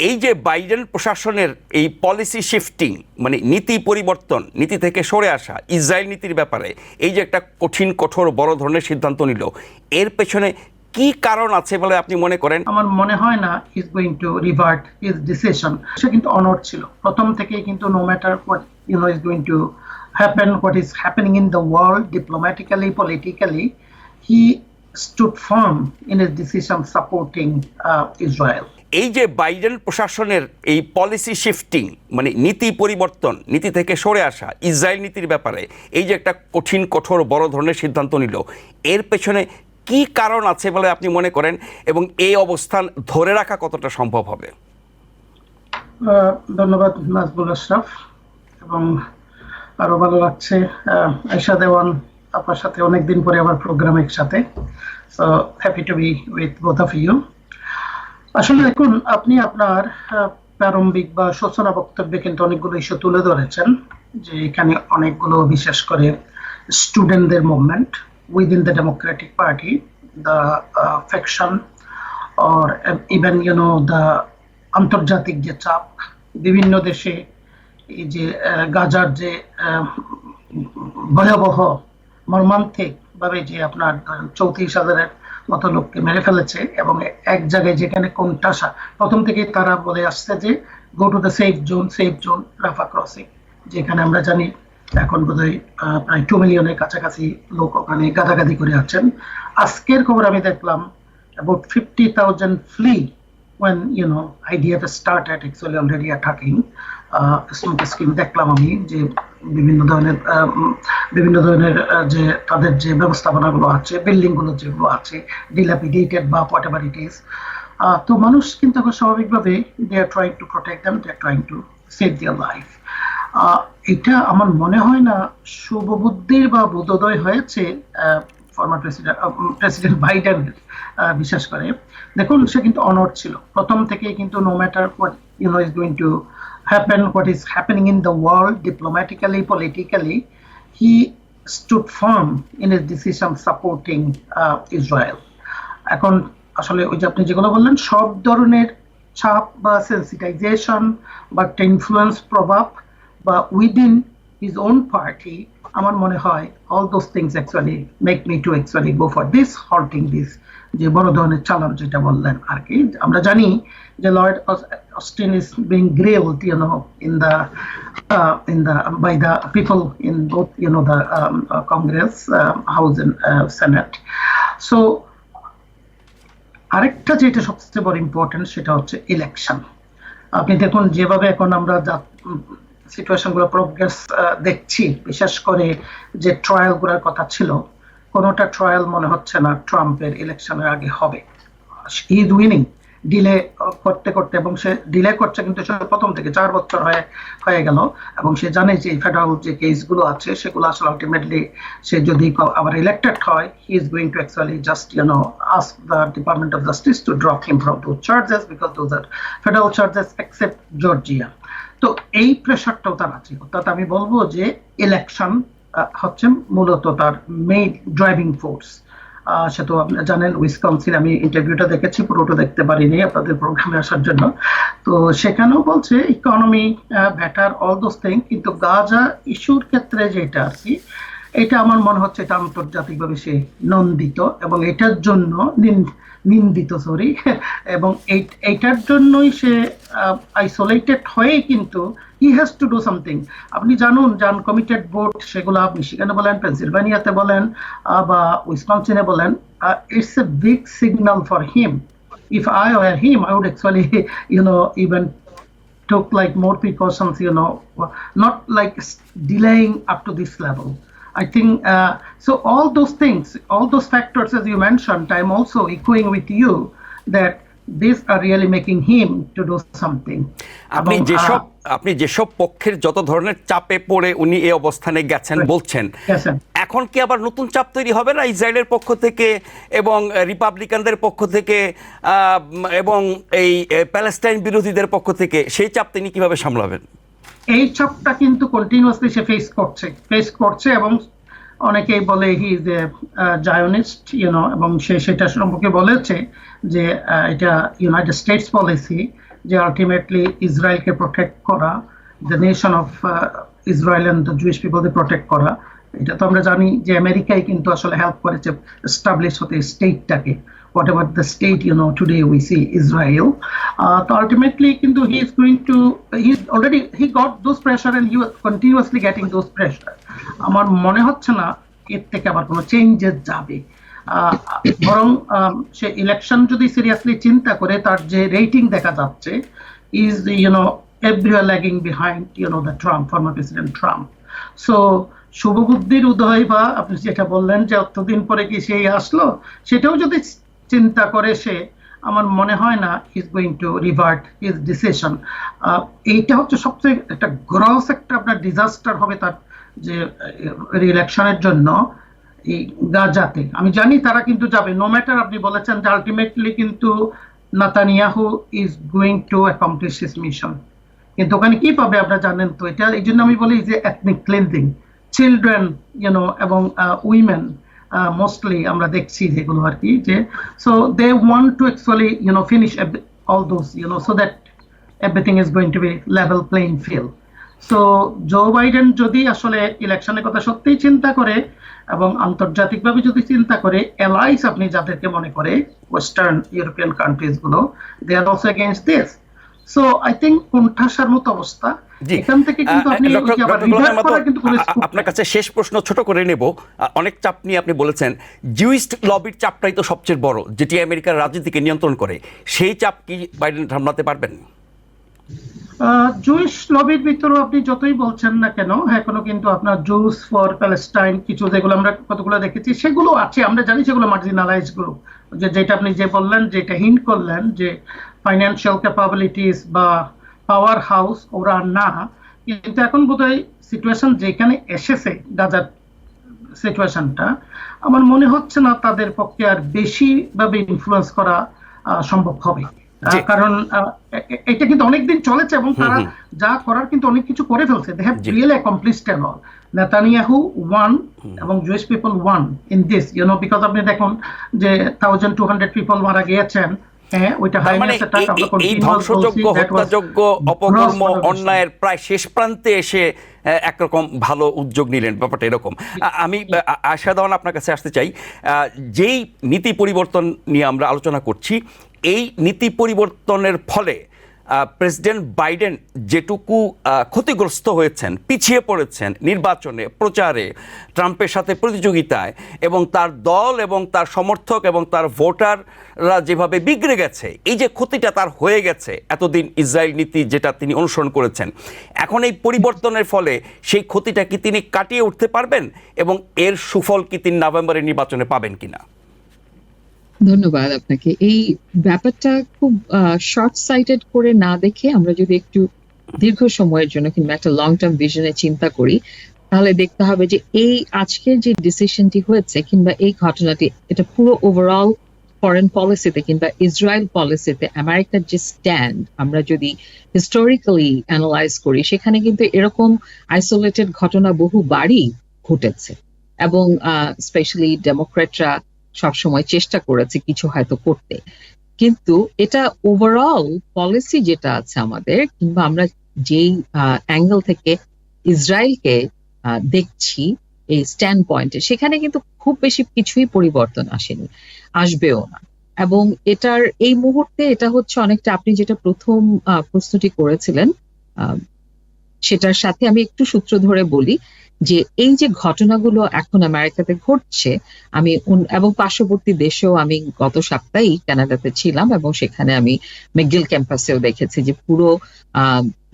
এই যে বাইডেন প্রশাসনের এই পলিসি শিফটিং মানে নীতি পরিবর্তন, নীতি থেকে সরে আসা, ইসরায়েল নীতির ব্যাপারে, এই যে একটা কঠিন, কঠোর, বড় ধরনের সিদ্ধান্ত নিল, এর পেছনে কি কারণ আছে বলে আপনি মনে করেন? আমার মনে হয় না is going to revert his decision সে কিন্তু অনর ছিল। প্রথম থেকেই কিন্তু no matter what you know is going to happen what is happening in the world diplomatically politically he stood firm in his decision supporting Israel এই যে Biden প্রশাসনের এই পলিসি শিফটিং মানে নীতি পরিবর্তন, নীতি থেকে সরে আসা, ইসরায়েল নীতির ব্যাপারে, এই যে একটা কঠিন, কঠোর, বড় ধরনের সিদ্ধান্ত নিল, এর পেছনে কি কারণ আছে বলে আপনি মনে করেন? এবং এই অবস্থান ধরে রাখা কতটা সম্ভব হবে? ধন্যবাদ নাজবুল আশরাফ। এবং আরও ভালো লাগছে আয়শা দেওয়ান আপনার সাথে অনেকদিন পরে আবার প্রোগ্রাম একসাথে so happy to be with both of you আসলে দেখুন আপনি আপনার প্রারম্ভিক বা সূচনা বক্তব্যে কিন্তু অনেকগুলো ইস্যু তুলে ধরেছেন যে এখানে অনেকগুলো বিশেষ করে স্টুডেন্টদের movement within the Democratic Party the faction uh, even you know আন্তর্জাতিক যে চাপ বিভিন্ন দেশে এই যে গাজার যে ভয়াবহ মর্মান্তিকভাবে যে আপনার চৌত্রিশ হাজারের মতো লোককে মেরে ফেলেছে এবং এক জায়গায় যেখানে কোনটাসা প্রথম থেকে তারা বলে আসছে যে go to the safe zone safe zone Rafah crossing যেখানে আমরা জানি এখন বোধহয় প্রায় টু মিলিয়নের কাছাকাছি লোক ওখানে গাদাগাদি করে আছেন। আজকের খবর আমি দেখলাম about 50,000 flee when you know IDF started actually already attacking uh, smoke scheme দেখলাম আমি যে বিভিন্ন ধরনের বিভিন্ন ধরনের যে তাদের যে ব্যবস্থাপনাগুলো আছে বিল্ডিংগুলো যেগুলো আছে ডিলাপিডেটেড বা হোয়াট ইট ইজ তো মানুষ কিন্তু এখন স্বাভাবিকভাবে they are trying to protect them they are trying to save their life এটা আমার মনে হয় না শুভবুদ্ধির বা বোধোদয় হয়েছে ফর্মার প্রেসিডেন্ট প্রেসিডেন্ট বাইডেন বিশেষ করে। দেখুন, সে কিন্তু অনর ছিল। প্রথম থেকেই কিন্তু no matter what you know is going to happen what is happening in the world diplomatically politically he stood firm in his decision supporting Israel এখন আসলে ওই যে আপনি যেগুলো বললেন, সব ধরনের চাপ বা সেন্সিটাইজেশন বা একটা ইনফ্লুয়েন্স প্রভাব বা উইদিন হিজ ওন পার্টি আমার মনে হয় all those things actually make me to actually go for this halting this যে বড় ধরনের চালান যেটা বললেন আর কি। আমরা জানি যে Lord Austin is being graved you know in the in the by the people in both you know the Congress house and Senate so আরেকটা যেটা সবচেয়ে বড় ইম্পর্টেন্ট সেটা হচ্ছে ইলেকশন আপনি দেখুন, যেভাবে এখন আমরা সিচুয়েশনগুলো প্রোগ্রেস দেখছি, বিশেষ করে যে ট্রায়ালগুলোর কথা ছিল, কোনোটা ট্রায়াল মনে হচ্ছে না ট্রাম্পের ইলেকশনের আগে হবে। ইজ উইনিং ডিলে করতে করতে, এবং সে ডিলে করছে কিন্তু সে প্রথম থেকে চার বছর হয়ে হয়ে গেল। এবং সে জানে যে ফেডারেল যে কেসগুলো আছে, সেগুলো আসলে আলটিমেটলি সে যদি আবার ইলেক্টেড হয় he is going to actually just you know ask the Department of Justice to drop him from those charges because those are federal charges except Georgia তো এই প্রেশারটাও তার আছে। অর্থাৎ আমি বলব যে ইলেকশন হচ্ছে মূলত তার মেইন ড্রাইভিং ফোর্স সে তো আপনারা জানেন, উইসকনসিন আমি ইন্টারভিউটা দেখেছি, পুরোটা দেখতে পারিনি আপনাদের প্রোগ্রামে আসার জন্য। তো সেখানেও বলছে economy better all those thing কিন্তু গাজা ইস্যুর ক্ষেত্রে যেটা আর কি, এটা আমার মনে হচ্ছে এটা আন্তর্জাতিকভাবে সে নন্দিত এবং এটার জন্য নিন্দিত সরি এবং এই- এইটার জন্যই সে আইসোলেটেড হয়ে কিন্তু he has to do something আপনি জানুন যে আনকমিটেড ভোট সেগুলো আপনি সেখানে বলেন পেনসিলভানিয়াতে বলেন বা উইসকনসিনে বলেন it's a big signal for him if I were him, I would actually, you know, even took like more precautions, you know, not like s- delaying up to this level. I think uh, so. All those things, all those factors, as you mentioned, I'm also echoing with you that these are really making him to do something. আপনি যেসব আপনি যেসব পক্ষের যত ধরনের চাপে পড়ে উনি এই অবস্থানে গেছেন বলছেন এখন কি আবার নতুন চাপ তৈরি হবে না ইসরায়েলের পক্ষ থেকে এবং রিপাবলিকানদের পক্ষ থেকে এবং এই প্যালেস্টাইন বিরোধীদের পক্ষ থেকে সেই চাপ তিনি কীভাবে সামলাবেন এই চাপটা কিন্তু কন্টিনিউয়াসলি সে ফেস করছে ফেস করছে এবং অনেকেই বলে he is a Zionist you know এবং সে সেটা সম্পর্কে বলেছে যে এটা ইউনাইটেড স্টেটস পলিসি যে আলটিমেটলি ইসরায়েলকে প্রোটেক্ট করা the nation of Israel and the Jewish পিপলকে protect করা, এটা তো আমরা জানি যে আমেরিকাই কিন্তু আসলে হেল্প করেছে এস্টাবলিশ হতে স্টেটটাকে whatever the state you know today we see Israel তো আলটিমেটলি কিন্তু he is going to he already he got those pressure and he continuously getting those pressure আমার মনে হচ্ছে না এর থেকে আবার কোনো চেঞ্জেস যাবে। বরং সে ইলেকশন যদি সিরিয়াসলি চিন্তা করে, তার যে রেটিং দেখা যাচ্ছে is you know lagging behind, you know, the Trump, former President Trump. So, শুভবুদ্ধির উদয় বা আপনি যেটা বললেন যে অতদিন পরে কি সেই আসলো, সেটাও যদি চিন্তা করে সে, আমার মনে হয় না is going to revert his decision এইটা হচ্ছে সবচেয়ে একটা গ্রস একটা আপনার ডিজাস্টার হবে তার যে ইলেকশনের জন্য এই গাজাতে। আমি জানি তারা কিন্তু যাবে নো ম্যাটার আপনি বলেছেন যে আলটিমেটলি কিন্তু Netanyahu is going to accomplish his mission কিন্তু ওখানে কি পাবে আপনারা জানেন তো? এটা, এই জন্য আমি বলি যে ethnic cleansing children you know এবং উইমেন মোস্টলি আমরা দেখছি যেগুলো আর কি যে so they want to actually you know finish all those you know so that everything is going to be level playing field so Joe Biden যদি আসলে ইলেকশনের কথা সত্যিই চিন্তা করে এবং আন্তর্জাতিকভাবে যদি চিন্তা করে এলাইস আপনি যাদেরকে মনে করে western European কান্ট্রিজগুলো they are also against this so I কোণঠাসার মতো অবস্থা। এখান থেকে কিন্তু আপনি কিন্তু আপনার কাছে শেষ প্রশ্ন ছোট করে নেব। অনেক চাপ নিয়ে আপনি বলেছেন জুইস্ট লবির চাপটাই তো সবচেয়ে বড় যেটি আমেরিকার রাজনীতিকে নিয়ন্ত্রণ করে। সেই চাপ কি বাইডেন সামলাতে পারবেন? জুইশ লবির ভিতরেও আপনি যতই বলছেন না কেন এখনও কিন্তু আপনার জুস ফর প্যালেস্টাইন কিছু যেগুলো আমরা কতগুলো দেখেছি সেগুলো আছে আমরা জানি সেগুলো মার্জিনালাইজ গ্রুপ। যে যেটা আপনি যে বললেন যেটা হিন্ট করলেন যে ফাইন্যান্সিয়াল ক্যাপাবিলিটিস বা পাওয়ার হাউস ওরা না। কিন্তু এখন বোধহয় সিচুয়েশন যেখানে এসেছে গাজার সিচুয়েশনটা আমার মনে হচ্ছে না তাদের পক্ষে আর বেশি ভাবে ইনফ্লুয়েন্স করা সম্ভব হবে। কারণ এটা কিন্তু অনেকদিন চলেছে এবং তারা যা করার কিন্তু অনেক কিছু করে ফেলছে। They have G. Really accomplished and all Netanyahu won এবং Jewish people won in this you know because আপনি দেখুন যে থাউজেন্ড টু হান্ড্রেড পিপল মারা গিয়েছেন। হ্যাঁ মানে এই- ধ্বংসযোগ্য হত্যাযোগ্য অপকর্ম অন্যায়ের প্রায় শেষ প্রান্তে এসে একরকম ভালো উদ্যোগ নিলেন ব্যাপারটা এরকম। আমি আশা দেওয়ান আপনার কাছে আসতে চাই আহ, যেই নীতি পরিবর্তন নিয়ে আমরা আলোচনা করছি এই নীতি পরিবর্তনের ফলে প্রেসিডেন্ট বাইডেন যেটুকু ক্ষতিগ্রস্ত হয়েছেন, পিছিয়ে পড়েছেন নির্বাচনে, প্রচারে, ট্রাম্পের সাথে প্রতিযোগিতায়, এবং তার দল এবং তার সমর্থক এবং তার ভোটাররা যেভাবে বিগড়ে গেছে, এই যে ক্ষতিটা তার হয়ে গেছে, এতদিন ইসরায়েল নীতি যেটা তিনি অনুসরণ করেছেন, এখন এই পরিবর্তনের ফলে সেই ক্ষতিটা কি তিনি কাটিয়ে উঠতে পারবেন, এবং এর সুফল কি তিনি নভেম্বরের নির্বাচনে পাবেন কিনা? ধন্যবাদ আপনাকে। এই ব্যাপারটা খুব শর্ট সাইটেড করে না দেখে আমরা যদি একটু দীর্ঘ সময়ের জন্য কিংবা একটা লং টার্ম ভিশনে চিন্তা করি, তাহলে দেখতে হবে যে এই আজকের যে ডিসিশনটি হয়েছে কিংবা এই ঘটনাটি, এটা পুরো ওভারঅল ফরেন পলিসিতে কিংবা ইসরায়েল পলিসিতে আমেরিকার যে স্ট্যান্ড আমরা যদি হিস্টোরিক্যালি অ্যানালাইজ করি, সেখানে কিন্তু এরকম আইসোলেটেড ঘটনা বহুবারই ঘটেছে। এবং স্পেশালি ডেমোক্রেটরা সবসময় চেষ্টা করেছে কিছু হয়তো করতে। কিন্তু এটা ওভারঅল পলিসি যেটা আছে আমাদের, কিংবা আমরা যেই অ্যাঙ্গেল থেকে ইসরায়েলকে দেখছি এই স্ট্যান্ড পয়েন্টে সেখানে কিন্তু খুব বেশি কিছুই পরিবর্তন আসেনি, আসবেও না। এবং এটার, এই মুহূর্তে এটা হচ্ছে অনেকটা, আপনি যেটা প্রথম প্রশ্নটি করেছিলেন সেটার সাথে আমি একটু সূত্র ধরে বলি যে এই যে ঘটনাগুলো এখন আমেরিকাতে ঘটছে, আমি এবং পার্শ্ববর্তী দেশেও আমি গত সপ্তাহেই কানাডাতে ছিলাম এবং সেখানে আমি মেকগিল ক্যাম্পাসেও দেখেছি যে পুরো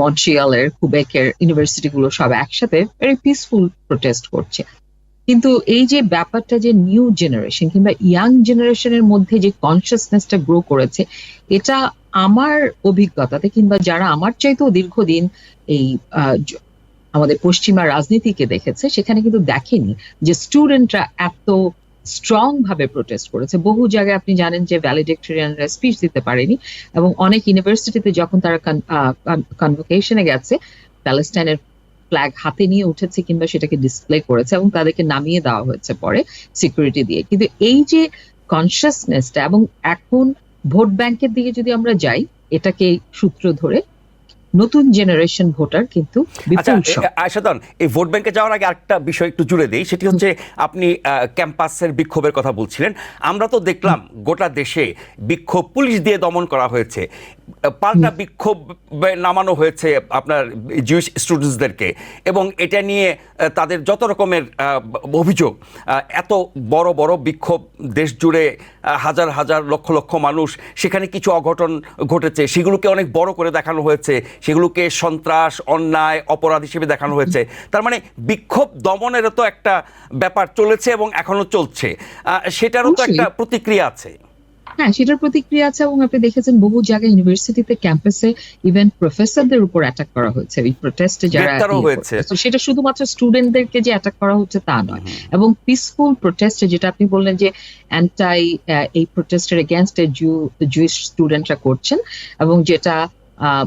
মন্ট্রিয়ালের কুবেকের ইউনিভার্সিটি গুলো সব একসাথে ভেরি পিসফুল প্রোটেস্ট করছে। কিন্তু এই যে ব্যাপারটা যে নিউ জেনারেশন কিংবা ইয়াং জেনারেশনের মধ্যে যে কনসিয়াসনেসটা গ্রো করেছে, এটা আমার অভিজ্ঞতাতে কিংবা যারা আমার চাইতেও দীর্ঘদিন এই আমাদের পশ্চিমা রাজনীতিকে দেখেছে, সেখানে কিন্তু দেখেনি যে স্টুডেন্টরা এত স্ট্রং ভাবে প্রোটেস্ট করেছে। বহু জায়গায় আপনি জানেন যে ভ্যালিডেক্টোরিয়ানরা স্পিচ দিতে পারেনি এবং অনেক ইউনিভার্সিটিতে যখন তারা কনভোকেশনে গেছে প্যালেস্টাইনের ফ্ল্যাগ হাতে নিয়ে উঠেছে কিংবা সেটাকে ডিসপ্লে করেছে এবং তাদেরকে নামিয়ে দেওয়া হয়েছে পরে সিকিউরিটি দিয়ে। কিন্তু এই যে কনসিয়াসনেসটা এবং এখন ভোট ব্যাংকের দিকে যদি আমরা যাই, এটাকে সূত্র ধরে নতুন জেনারেশন ভোটার কিন্তু আচ্ছা আয়সাদন এই ভোট ব্যাংকে যাওয়ার আগে আরেকটা বিষয় একটু জুড়ে দেই সেটি হচ্ছে আপনি ক্যাম্পাসের বিক্ষোভের কথা বলছিলেন। আমরা তো দেখলাম গোটা দেশে বিক্ষোভ পুলিশ দিয়ে দমন করা হয়েছে। পাল্টা বিক্ষোভ নামানো হয়েছে আপনার জুইশ স্টুডেন্টসদেরকে এবং এটা নিয়ে তাদের যত রকমের অভিযোগ এত বড় বড় বিক্ষোভ দেশ জুড়ে হাজার হাজার লক্ষ লক্ষ মানুষ সেখানে কিছু অঘটন ঘটেছে সেগুলোকে অনেক বড় করে দেখানো হয়েছে সেগুলোকে সন্ত্রাস অন্যায় অপরাধ হিসেবে দেখানো হয়েছে। তার মানে বিক্ষোভ দমনেরও তো একটা ব্যাপার চলেছে এবং এখনও চলছে। সেটারও তো একটা প্রতিক্রিয়া আছে। হ্যাঁ সেটার প্রতিক্রিয়া আছে এবং আপনি দেখেছেন বহু জায়গায় ইউনিভার্সিটিতে ক্যাম্পাসে ইভেন প্রফেসরদের উপর অ্যাটাক করা হয়েছে। এই প্রোটেস্টে যারা হয়েছে। সেটা শুধুমাত্র স্টুডেন্টদেরকে যে অ্যাটাক করা হচ্ছে তা নয়। এবং পিসফুল প্রোটেস্টে যেটা আপনি বললেন যে অ্যান্টাই এই প্রোটেস্টের এগেনস্টে জু জুইশ স্টুডেন্টরা করছেন এবং যেটা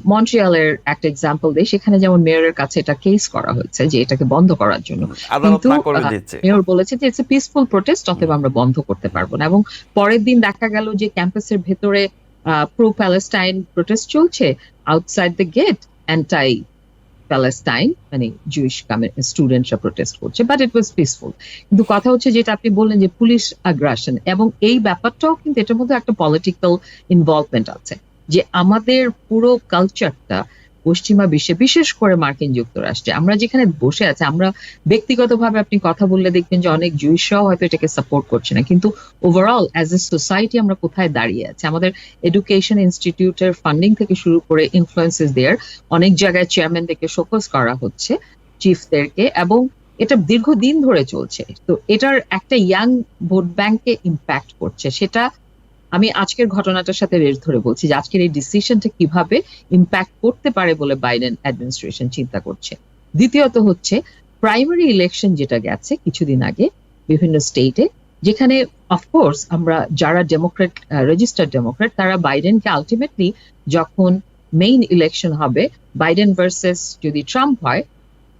মন্ট্রিয়ালের একটা এক্সাম্পল দেয় সেখানে যেমন মেয়রের কাছে এটা কেস করা হয়েছে যে এটাকে বন্ধ করার জন্য। কিন্তু, মেয়র বলেছে যে ইটস এ পিসফুল প্রোটেস্ট অতএব আমরা বন্ধ করতে পারব না। এবং পরের দিন দেখা গেল যে ক্যাম্পাসের ভেতরে প্রো প্যালেস্টাইন প্রোটেস্ট চলছে outside the gate anti Palestine মানে জুইশ স্টুডেন্টরা প্রোটেস্ট করছে বাট ইট ওয়াজ পিসফুল কিন্তু কথা হচ্ছে যেটা আপনি বললেন যে পুলিশ আগ্রাসন এবং এই ব্যাপারটাও কিন্তু এটার মধ্যে একটা পলিটিক্যাল ইনভলভমেন্ট আছে। যে আমাদের পুরো কালচারটা পশ্চিমা বিশ্বে, বিশেষ করে মার্কিন যুক্তরাষ্ট্রে। আমরা যেখানে বসে আছি, আমরা ব্যক্তিগতভাবে আপনি কথা বললে দেখবেন যে অনেক জুইশরাও হয়তো এটাকে সাপোর্ট করছে না। কিন্তু ওভারঅল অ্যাজ এ সোসাইটি আমরা কোথায় দাঁড়িয়ে আছি? আমাদের এডুকেশন ইনস্টিটিউটের ফান্ডিং থেকে শুরু করে ইনফ্লুয়েন্সেস দেয়ার অনেক জায়গায় চেয়ারম্যানদেরকে শোকস করা হচ্ছে চিফদেরকে এবং এটা দীর্ঘদিন ধরে চলছে। তো এটার একটা ইয়াং ভোট ব্যাংকে ইম্প্যাক্ট করছে। সেটা আমি আজকের ঘটনাটার সাথে রেট ধরে বলছি যে আজকের এই ডিসিশনটা কীভাবে ইম্প্যাক্ট করতে পারে বলে বাইডেন অ্যাডমিনিস্ট্রেশন চিন্তা করছে। দ্বিতীয়ত হচ্ছে প্রাইমারি ইলেকশন যেটা গেছে কিছুদিন আগে বিভিন্ন স্টেটে যেখানে অফকোর্স আমরা যারা ডেমোক্রেট রেজিস্টার্ড ডেমোক্রেট তারা বাইডেনকে আলটিমেটলি যখন মেইন ইলেকশন হবে বাইডেন ভার্সেস যদি ট্রাম্প হয়,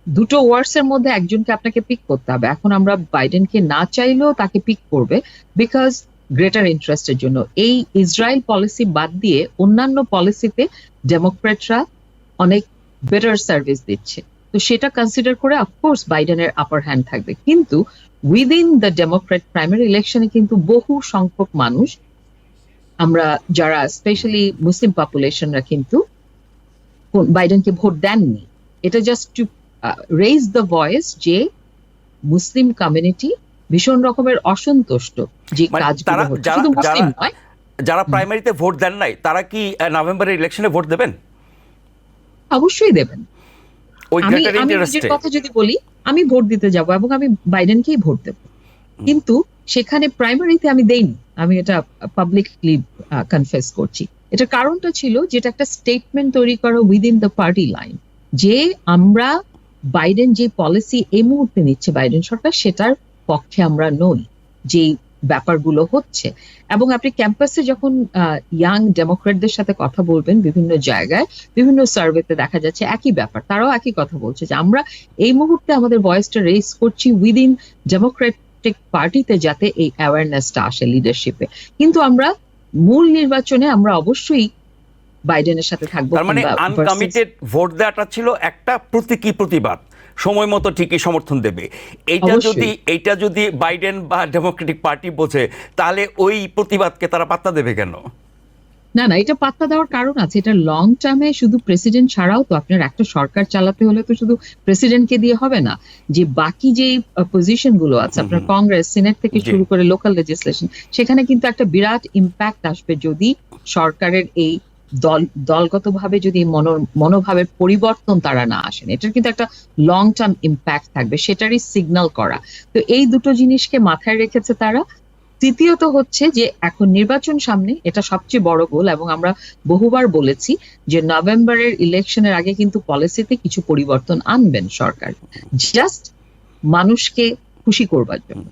দুটো ওয়ার্ডস এর মধ্যে একজনকে আপনাকে পিক করতে হবে। এখন আমরা বাইডেনকে না চাইলেও তাকে পিক করবে বিকজ গ্রেটার ইন্টারেস্টের জন্য। এই ইসরায়েল পলিসি বাদ দিয়ে অন্যান্য পলিসিতে ডেমোক্রেটরা অনেক বেটার সার্ভিস দিচ্ছে। তো সেটা কনসিডার করে অফকোর্স বাইডেনের আপার হ্যান্ড থাকবে। কিন্তু উইদিন দ্য ডেমোক্রেট প্রাইমারি ইলেকশনে কিন্তু বহু সংখ্যক মানুষ, আমরা যারা স্পেশালি মুসলিম পপুলেশনরা কিন্তু কোন- বাইডেনকে ভোট দেননি। এটা just to raise the voice যে মুসলিম কমিউনিটি ভীষণ রকমের অসন্তুষ্ট যে মানে কাজগুলো হচ্ছে। যারা- শুধু মুসলিম যারা- নয়। যারা প্রাইমারিতে ভোট দেন নাই তারা কি নভেম্বরের ইলেকশনে ভোট দেবেন? অবশ্যই দেবেন। আমি আমি নিজের কথা যদি বলি আমি ভোট দিতে যাব এবং আমি বাইডেনকেই ভোট দেব। কিন্তু সেখানে প্রাইমারিতে আমি দেইনি। আমি এটা পাবলিকলি কনফেস করছি। এটার কারণটা ছিল যেটা একটা স্টেটমেন্ট তৈরি করা উইদিন দ্য পার্টি লাইন যে আমরা বাইডেন যে পলিসি এই মুহূর্তে নিচ্ছে বাইডেন সরকার সেটার পক্ষে আমরা নই যে ব্যাপারগুলো হচ্ছে। এবং আপনি ক্যাম্পাসে যখন ইয়াং ডেমোক্রেটদের সাথে কথা বলবেন বিভিন্ন জায়গায় বিভিন্ন সার্ভেতে দেখা যাচ্ছে একই ব্যাপার তারাও একই কথা বলছে যে আমরা এই মুহূর্তে আমাদের ভয়েসটা রেজ করছি উইদিন ডেমোক্রেটিক পার্টিতে যাতে এই অ্যাওয়ারনেসটা আসে লিডারশিপে কিন্তু আমরা মূল নির্বাচনে আমরা অবশ্যই বাইডেনের সাথে থাকব মানে আনকমিটেড ভোট দেওয়াটা ছিল একটা প্রতীকী প্রতিবাদ। সময় মতো ঠিকই সমর্থন দেবে। এইটা যদি এইটা যদি বাইডেন বা ডেমোক্রেটিক পার্টি বোঝে তাহলে ওই প্রতিবাদকে তারা পাত্তা দেবে কেন? না না এটা পাত্তা দেওয়ার কারণ আছে। এটা লং টার্মে শুধু প্রেসিডেন্ট ছাড়াও তো আপনার একটা সরকার চালাতে হলে তো শুধু প্রেসিডেন্টকে দিয়ে হবে না। যে বাকি যে পজিশনগুলো আছে আপনার কংগ্রেস সিনেট থেকে শুরু করে লোকাল লেজিসলেশন সেখানে কিন্তু একটা বিরাট ইম্প্যাক্ট আসবে যদি সরকারের এই দল, দলগতভাবে যদি মনো, মনোভাবের পরিবর্তন তারা না আসেন, এটার কিন্তু একটা লং টার্ম ইম্প্যাক্ট থাকবে, সেটারই সিগন্যাল করা। তো এই দুটো জিনিসকে মাথায় রেখেছে তারা। তৃতীয়ত হচ্ছে যে, এখন নির্বাচন সামনে এটা সবচেয়ে বড় গোল এবং আমরা বহুবার বলেছি যে, নভেম্বরের ইলেকশনের আগে কিন্তু পলিসিতে কিছু পরিবর্তন আনবেন সরকার। জাস্ট মানুষকে খুশি করবার জন্য।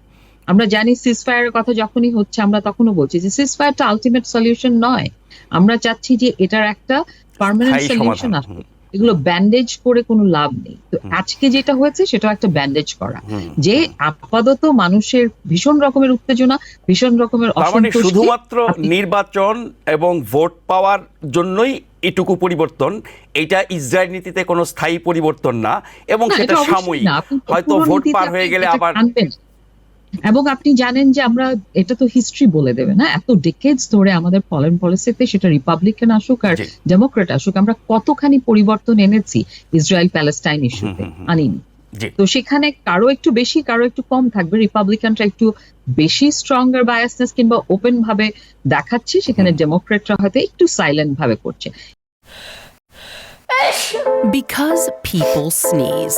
আমরা জানি সিজফায়ারের কথা যখনই হচ্ছে আমরা তখনও বলছি যে সিজফায়ারটা আলটিমেট সলিউশন নয়। আমরা চাচ্ছি যে এটার একটা পার্মানেন্ট সলিউশন আসবে এগুলো ব্যান্ডেজ করে কোনো লাভ নেই। তো আজকে যেটা হয়েছে সেটা একটা ব্যান্ডেজ করা। যে আপাতত মানুষের ভীষণ রকমের উত্তেজনা ভীষণ রকমের মানে শুধুমাত্র নির্বাচন এবং ভোট পাওয়ার জন্যই এটুকু পরিবর্তন এটা ইসরায়েল নীতিতে কোনো স্থায়ী পরিবর্তন না এবং সেটা সাময়িক। হয়তো ভোট পার হয়ে গেলে আবার। এবং আপনি জানেন যে আমরা এটা তো হিস্ট্রি বলে দেবে না? এত ডিকেডস ধরে আমাদের ফরেন পলিসিতে সেটা রিপাবলিকান আসুক আর ডেমোক্রেট আসুক আমরা কতখানি পরিবর্তন এনেছি ইসরায়েল প্যালেস্টাইন ইস্যুতে। আনিনি। তো সেখানে কারও একটু বেশি কারও একটু কম থাকবে। রিপাবলিকানরা একটু বেশি স্ট্রঙ্গার বায়াসনেস কিংবা ওপেন ভাবে দেখাচ্ছে সেখানে ডেমোক্রেটরা হয়তো একটু সাইলেন্ট ভাবে করছে। Because people sneeze.